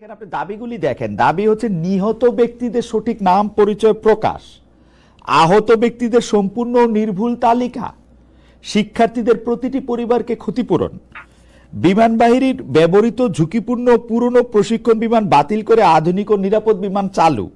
এখানে আপনি দাবিগুলি দেখেন। দাবি হচ্ছে নিহত ব্যক্তিদের সঠিক নাম, পরিচয়, প্রকাশ। আহত ব্যক্তিদের সম্পূর্ণ নির্ভুল তালিকা। শিক্ষার্থীদের প্রতিটি পরিবারকে ক্ষতিপূরণ। বিমান বাহিনীর ব্যবহৃত ঝুঁকিপূর্ণ পুরনো প্রশিক্ষণ বিমান বাতিল করে আধুনিক ও নিরাপদ বিমান চালু।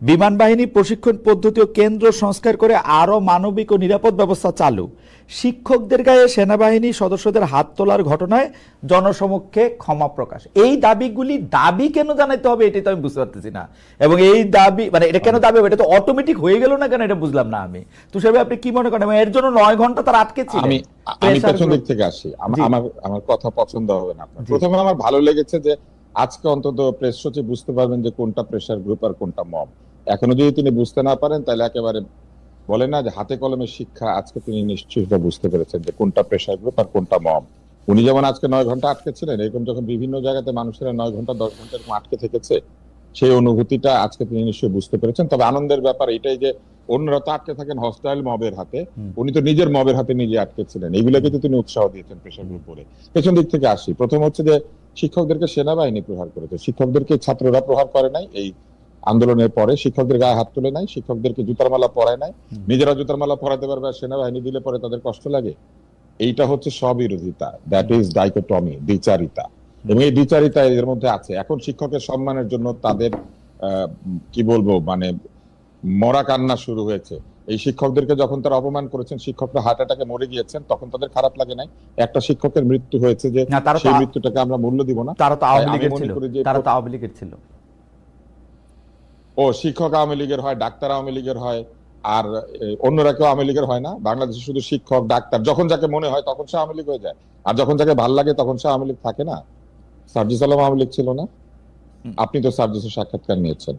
বিমান বাহিনী প্রশিক্ষণ পদ্ধতি ও কেন্দ্র সংস্কার করে আরও মানবিক ও নিরাপদ ব্যবস্থা চালু। শিক্ষকদের গায়ে সেনাবাহিনী সদস্যদের হাত তোলার ঘটনায় জনসমক্ষে ক্ষমা প্রকাশ। এই দাবিগুলি দাবি কেন জানাইতে হবে এটাই তো আমি বুঝতে পারতেছি না। এবং এই দাবি মানে এটা কেন দাবি হবে? এটা তো অটোমেটিক হয়ে গেল না কেন? এটা বুঝলাম না আমি। তো সেভাবে আপনি কি মনে করেন? এবং এর জন্য নয় ঘণ্টা তার আটকে ছিল আমি আমি পেছন দিক থেকে আসি। আমার আমার কথা পছন্দ হবে না আপনার। প্রথমে আমার ভালো লেগেছে যে আজকে অন্তত প্রেস সচিব বুঝতে পারবেন যে কোনটা প্রেসার গ্রুপ আর কোনটা মব। এখনও যদি তিনি বুঝতে না পারেন তাহলে একেবারে বলে না যে হাতে কলমে শিক্ষা আজকে তিনি নিশ্চয়ই সেটা বুঝতে পেরেছেন যে কোনটা প্রেসার গ্রুপ আর কোনটা মব উনি যেমন আজকে নয় ঘণ্টা আটকে ছিলেন এরকম যখন বিভিন্ন জায়গাতে মানুষেরা নয় ঘণ্টা দশ ঘণ্টা এরকম আটকে থেকেছে সেই অনুভূতিটা আজকে তিনি নিশ্চয়ই বুঝতে পেরেছেন। তবে আনন্দের ব্যাপার এটাই যে অন্যরা তো আটকে থাকেন হস্টাইল মবের হাতে উনি তো নিজের মবের হাতে নিজে আটকে ছিলেন। এইগুলোকে তো তিনি উৎসাহ দিয়েছেন প্রেশার গ্রুপ করে পেছন দিক থেকে আসি। প্রথম হচ্ছে যে শিক্ষকদেরকে সেনাবাহিনী প্রহার করেছে। শিক্ষকদেরকে ছাত্ররা প্রহার করে নাই। এই আন্দোলনের পরে শিক্ষকদের গায়ে হাত তুলে নাই শিক্ষকদেরকে জুতার মালা পরায় নাই নিজেরা জুতার মালা পরাতে পারবে আর সেনাবাহিনী দিলে পরে তাদের কষ্ট লাগে। এইটা হচ্ছে স্ববিরোধিতা। দ্যাট ইজ ডাইকোটমি দ্বিচারিতা। এবং এই দ্বিচারিতা এর মধ্যে আছে। এখন শিক্ষকের সম্মানের জন্য তাদের কি বলব মানে মরা কান্না শুরু হয়েছে। এই শিক্ষকদেরকে যখন তারা অপমান করেছেন শিক্ষকরা হার্ট অ্যাটাকে মরে গিয়েছেন তখন তাদের খারাপ লাগে নাই। একটা শিক্ষকের মৃত্যু হয়েছে যে সেই মৃত্যুটাকে আমরা মূল্য দিব না। তারা তো আওয়ামী লীগের ছিল। তারা তো আওয়ামী লীগের ছিল। ও শিক্ষক আওয়ামী লীগের হয় ডাক্তার আওয়ামী লীগের হয় আর অন্যরা কেউ আওয়ামী লীগের হয় না। বাংলাদেশে শুধু শিক্ষক ডাক্তার যখন যাকে মনে হয় তখন সে আওয়ামী লীগ হয়ে যায়। আর যখন যাকে ভালো লাগে তখন সে আওয়ামী লীগ থাকে না। সার্জিস আলম আওয়ামী লীগ ছিল না। আপনি তো সার্জিসের সাক্ষাৎকার নিয়েছেন।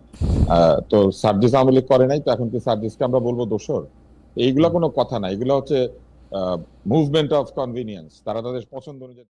আহ, তো সার্জিস আওয়ামী লীগ করে নাই তো এখন কি সার্জিসকে আমরা বলব দোষর? এইগুলা কোনো কথা না। এগুলো হচ্ছে মুভমেন্ট অফ কনভিনিয়েন্স তারা তাদের পছন্দ অনুযায়ী